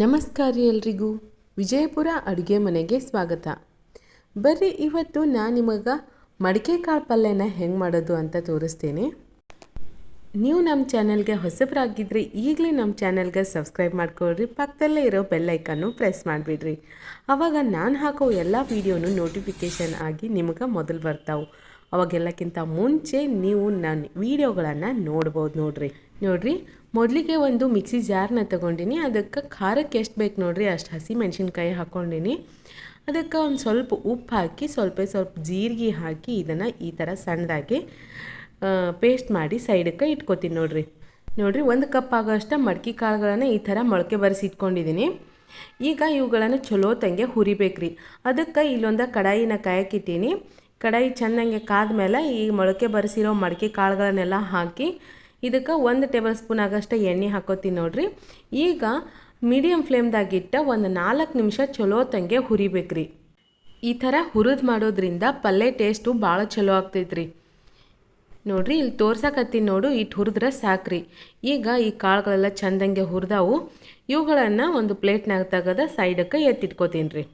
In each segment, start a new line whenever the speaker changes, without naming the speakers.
ನಮಸ್ಕಾರ ಎಲ್ರಿಗೂ. ವಿಜಯಪುರ ಅಡುಗೆ ಮನೆಗೆ ಸ್ವಾಗತ. ಬರ್ರಿ, ಇವತ್ತು ನಾನು ನಿಮಗೆ ಮಡಿಕೆ ಕಾಳು ಪಲ್ಯನ ಹೆಂಗೆ ಮಾಡೋದು ಅಂತ ತೋರಿಸ್ತೇನೆ. ನೀವು ನಮ್ಮ ಚಾನಲ್ಗೆ ಹೊಸಬರಾಗಿದ್ದರೆ ಈಗಲೇ ನಮ್ಮ ಚಾನಲ್ಗೆ ಸಬ್ಸ್ಕ್ರೈಬ್ ಮಾಡ್ಕೊಳ್ರಿ, ಪಕ್ಕದಲ್ಲೇ ಇರೋ ಬೆಲ್ಲೈಕನ್ನು ಪ್ರೆಸ್ ಮಾಡಿಬಿಡ್ರಿ. ಆವಾಗ ನಾನು ಹಾಕೋ ಎಲ್ಲ ವೀಡಿಯೋನು ನೋಟಿಫಿಕೇಷನ್ ಆಗಿ ನಿಮಗೆ ಮೊದಲು ಬರ್ತಾವೆ. ಅವಾಗೆಲ್ಲಕ್ಕಿಂತ ಮುಂಚೆ ನೀವು ನನ್ನ ವೀಡಿಯೋಗಳನ್ನು ನೋಡ್ಬೋದು ನೋಡ್ರಿ. ನೋಡ್ರಿ, ಮೊದಲಿಗೆ ಒಂದು ಮಿಕ್ಸಿ ಜಾರ್ನ ತಗೊಂಡಿನಿ, ಅದಕ್ಕೆ ಖಾರಕ್ಕೆ ಎಷ್ಟು ಬೇಕು ನೋಡ್ರಿ, ಅಷ್ಟು ಹಸಿ ಮೆಣಸಿನ್ಕಾಯಿ ಹಾಕ್ಕೊಂಡಿನಿ ಅದಕ್ಕೆ ಒಂದು ಸ್ವಲ್ಪ ಉಪ್ಪು ಹಾಕಿ, ಸ್ವಲ್ಪ ಸ್ವಲ್ಪ ಜೀರಿಗೆ ಹಾಕಿ ಇದನ್ನು ಈ ಥರ ಸಣ್ಣದಾಗಿ ಪೇಸ್ಟ್ ಮಾಡಿ ಸೈಡಕ್ಕೆ ಇಟ್ಕೊತೀನಿ ನೋಡ್ರಿ. ನೋಡ್ರಿ, ಒಂದು ಕಪ್ ಆಗೋಷ್ಟು ಮಡ್ಕಿ ಕಾಳುಗಳನ್ನು ಈ ಥರ ಮೊಳಕೆ ಬರೆಸಿ ಇಟ್ಕೊಂಡಿದ್ದೀನಿ ಈಗ ಇವುಗಳನ್ನು ಚಲೋ ತಂಗೆ ಹುರಿಬೇಕ್ರಿ. ಅದಕ್ಕೆ ಇಲ್ಲೊಂದು ಕಡಾಯಿನ ಕಾಯಕ್ಕಿಟ್ಟೀನಿ ಕಡಾಯಿ ಚೆನ್ನಾಗಿ ಕಾದ್ಮೇಲೆ ಈ ಮೊಳಕೆ ಬರೆಸಿರೋ ಮಡಕೆ ಕಾಳುಗಳನ್ನೆಲ್ಲ ಹಾಕಿ ಇದಕ್ಕೆ ಒಂದು ಟೇಬಲ್ ಸ್ಪೂನ್ ಆಗಷ್ಟು ಎಣ್ಣೆ ಹಾಕೋತೀನಿ ನೋಡ್ರಿ. ಈಗ ಮೀಡಿಯಮ್ ಫ್ಲೇಮ್ದಾಗಿಟ್ಟ ಒಂದು ನಾಲ್ಕು ನಿಮಿಷ ಚಲೋ ತಂಗೆ ಹುರಿಬೇಕ್ರಿ. ಈ ಥರ ಹುರಿದು ಮಾಡೋದ್ರಿಂದ ಪಲ್ಯ ಟೇಸ್ಟು ಭಾಳ ಚಲೋ ಆಗ್ತೈತ್ರಿ. ನೋಡ್ರಿ ಇಲ್ಲಿ ತೋರ್ಸಕತ್ತೀನಿ ನೋಡು ಇಟ್ಟು ಹುರಿದ್ರೆ ಸಾಕ್ರಿ. ಈಗ ಈ ಕಾಳುಗಳೆಲ್ಲ ಚಂದಂಗೆ ಹುರಿದಾವು. ಇವುಗಳನ್ನು ಒಂದು ಪ್ಲೇಟ್ನಾಗ ತೆಗೆದ ಸೈಡಕ್ಕೆ ಎತ್ತಿಟ್ಕೋತೀನಿ ರೀ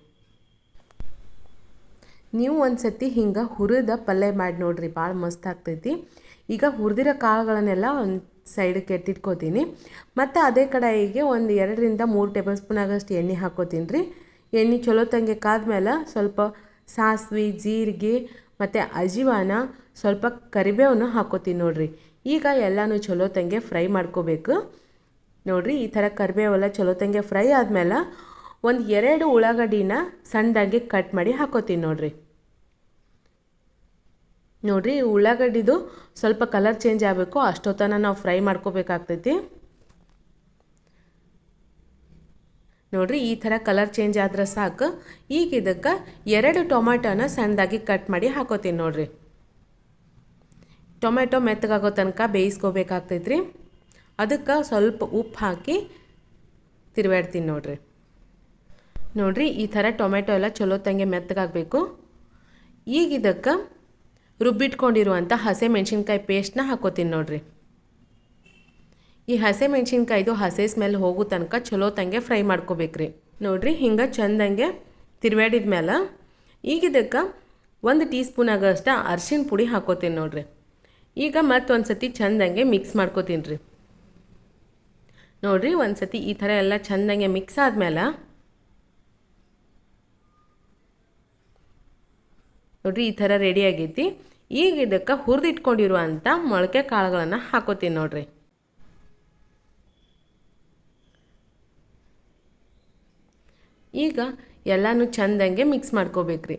ನೀವು ಒಂದು ಸತಿ ಹಿಂಗೆ ಹುರಿದ ಪಲ್ಯ ಮಾಡಿ ನೋಡ್ರಿ ಭಾಳ ಮಸ್ತ್ ಆಗ್ತೈತಿ. ಈಗ ಹುರಿದಿರೋ ಕಾಳುಗಳನ್ನೆಲ್ಲ ಒಂದು ಸೈಡಿಗೆ ಕೆಟ್ಟಿಟ್ಕೋತೀನಿ. ಮತ್ತು ಅದೇ ಕಡಾಯಿಗೆ ಒಂದು ಎರಡರಿಂದ ಮೂರು ಟೇಬಲ್ ಸ್ಪೂನ್ ಆಗೋಷ್ಟು ಎಣ್ಣೆ ಹಾಕೋತೀನಿ ರೀ. ಎಣ್ಣೆ ಚಲೋ ತಂಗೆ ಕಾದ್ಮೇಲೆ ಸ್ವಲ್ಪ ಸಾಸಿವೆ, ಜೀರಿಗೆ, ಮತ್ತು ಅಜಿವಾನ ಸ್ವಲ್ಪ ಕರಿಬೇವನ್ನು ಹಾಕೋತೀನಿ ನೋಡ್ರಿ. ಈಗ ಎಲ್ಲನೂ ಚಲೋ ತಂಗೆ ಫ್ರೈ ಮಾಡ್ಕೋಬೇಕು. ನೋಡ್ರಿ, ಈ ಥರ ಕರಿಬೇವೆಲ್ಲ ಚಲೋ ತಂಗೆ ಫ್ರೈ ಆದಮೇಲೆ ಒಂದು ಎರಡು ಉಳ್ಳಾಗಡ್ಡಿನ ಸಣ್ಣದಾಗಿ ಕಟ್ ಮಾಡಿ ಹಾಕೋತೀನಿ ನೋಡ್ರಿ. ನೋಡ್ರಿ ಉಳ್ಳಾಗಡ್ಡಿದು ಸ್ವಲ್ಪ ಕಲರ್ ಚೇಂಜ್ ಆಗಬೇಕು, ಅಷ್ಟೊತ್ತನ ನಾವು ಫ್ರೈ ಮಾಡ್ಕೋಬೇಕಾಗ್ತೈತಿ. ನೋಡ್ರಿ ಈ ಥರ ಕಲರ್ ಚೇಂಜ್ ಆದ್ರೆ ಸಾಕು, ಈಗ ಇದಕ್ಕೆ ಎರಡು ಟೊಮ್ಯಾಟೋನ ಸಣ್ಣದಾಗಿ ಕಟ್ ಮಾಡಿ ಹಾಕೋತೀನಿ ನೋಡ್ರಿ. ಟೊಮೆಟೊ ಮೆತ್ತಗಾಗೋ ತನಕ ಬೇಯಿಸ್ಕೋಬೇಕಾಗ್ತೈತ್ರಿ. ಅದಕ್ಕೆ ಸ್ವಲ್ಪ ಉಪ್ಪು ಹಾಕಿ ತಿರುವಾಡ್ತೀನಿ ನೋಡ್ರಿ. ನೋಡ್ರಿ, ಈ ಥರ ಟೊಮೆಟೊ ಎಲ್ಲ ಚಲೋ ತಂಗೆ ಮೆತ್ತಗಾಗಬೇಕು. ಈಗ ಇದಕ್ಕೆ ರುಬ್ಬಿಟ್ಕೊಂಡಿರುವಂಥ ಹಸೆ ಮೆಣಸಿನ್ಕಾಯಿ ಪೇಸ್ಟ್ನ ಹಾಕೋತೀನಿ ನೋಡ್ರಿ. ಈ ಹಸೆ ಮೆಣಸಿನ್ಕಾಯ್ದು ಹಸೆ ಸ್ಮೆಲ್ ಹೋಗೋ ತನಕ ಚಲೋ ತಂಗೆ ಫ್ರೈ ಮಾಡ್ಕೋಬೇಕ್ರಿ. ನೋಡ್ರಿ, ಹಿಂಗೆ ಚಂದಂಗೆ ತಿರುವಾಡಿದ ಮೇಲೆ ಈಗ ಇದಕ್ಕೆ ಒಂದು ಟೀ ಸ್ಪೂನ್ ಆಗೋಷ್ಟ ಅರ್ಶಿನ ಪುಡಿ ಹಾಕೋತೀನಿ ನೋಡ್ರಿ. ಈಗ ಮತ್ತೊಂದು ಸತಿ ಚಂದಂಗೆ ಮಿಕ್ಸ್ ಮಾಡ್ಕೋತೀನಿ ರೀ. ನೋಡ್ರಿ ಒಂದು ಸತಿ ಈ ಥರ ಎಲ್ಲ ಚಂದಂಗೆ ಮಿಕ್ಸ್ ಆದಮೇಲೆ ನೋಡ್ರಿ ಈ ಥರ ರೆಡಿ ಆಗೈತಿ. ಈಗ ಇದಕ್ಕೆ ಹುರಿದಿಟ್ಕೊಂಡಿರುವಂಥ ಮೊಳಕೆ ಕಾಳುಗಳನ್ನು ಹಾಕೋತೀನಿ ನೋಡಿರಿ. ಈಗ ಎಲ್ಲನೂ ಚಂದಂಗೆ ಮಿಕ್ಸ್ ಮಾಡ್ಕೋಬೇಕ್ರಿ.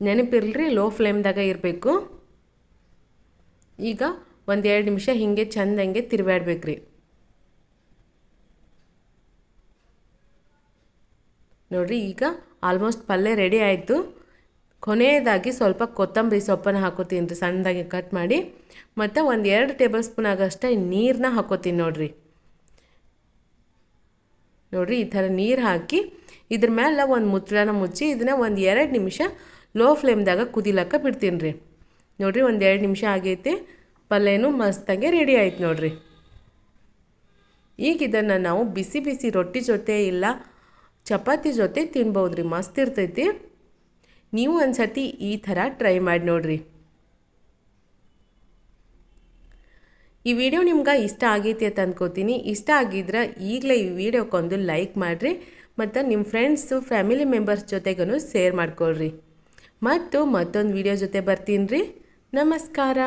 ನೆನಪಿರ್ಲ್ರಿ ಲೋ ಫ್ಲೇಮ್ದಾಗ ಇರಬೇಕು. ಈಗ ಒಂದೆರಡು ನಿಮಿಷ ಹಿಂಗೆ ಚಂದಂಗೆ ತಿರುವಾಡ್ಬೇಕ್ರಿ ನೋಡ್ರಿ ಈಗ ಆಲ್ಮೋಸ್ಟ್ ಪಲ್ಯ ರೆಡಿ ಆಯಿತು. ಕೊನೆಯದಾಗಿ ಸ್ವಲ್ಪ ಕೊತ್ತಂಬರಿ ಸೊಪ್ಪನ್ನು ಹಾಕೋತೀನಿ ರೀ ಸಣ್ಣದಾಗಿ ಕಟ್ ಮಾಡಿ. ಮತ್ತು ಒಂದು ಎರಡು ಟೇಬಲ್ ಸ್ಪೂನ್ ಆಗಷ್ಟೇ ನೀರನ್ನ ಹಾಕೋತೀನಿ ನೋಡಿರಿ. ನೋಡಿರಿ ಈ ಥರ ನೀರು ಹಾಕಿ ಇದ್ರ ಮೇಲೆ ಒಂದು ಮುಚ್ಚಳನ ಮುಚ್ಚಿ ಇದನ್ನು ಒಂದು ಎರಡು ನಿಮಿಷ ಲೋ ಫ್ಲೇಮ್ದಾಗ ಕುದಿಲಕ್ಕ ಬಿಡ್ತೀನಿ ರೀ. ನೋಡಿರಿ ಒಂದು ಎರಡು ನಿಮಿಷ ಆಗೈತಿ. ಪಲ್ಯನೂ ಮಸ್ತಾಗೆ ರೆಡಿ ಆಯ್ತು ನೋಡಿರಿ. ಈಗ ಇದನ್ನು ನಾವು ಬಿಸಿ ಬಿಸಿ ರೊಟ್ಟಿ ಜೊತೆ ಇಲ್ಲ ಚಪಾತಿ ಜೊತೆ ತಿನ್ಬೋದು ರೀ ಮಸ್ತ್ ಇರ್ತೈತಿ. ನೀವು ಒಂದು ಸತಿ ಈ ಥರ ಟ್ರೈ ಮಾಡಿ ನೋಡ್ರಿ. ಈ ವಿಡಿಯೋ ನಿಮ್ಗೆ ಇಷ್ಟ ಆಗೈತಿ ಅಂತ ಅಂದ್ಕೋತೀನಿ ಇಷ್ಟ ಆಗಿದ್ರೆ ಈಗಲೇ ಈ ವಿಡಿಯೋಕ್ಕೊಂದು ಲೈಕ್ ಮಾಡಿರಿ. ಮತ್ತು ನಿಮ್ಮ ಫ್ರೆಂಡ್ಸು, ಫ್ಯಾಮಿಲಿ ಮೆಂಬರ್ಸ್ ಜೊತೆಗೂ ಶೇರ್ ಮಾಡ್ಕೊಳ್ರಿ. ಮತ್ತು ಮತ್ತೊಂದು ವಿಡಿಯೋ ಜೊತೆ ಬರ್ತೀನಿ ರೀ. ನಮಸ್ಕಾರ.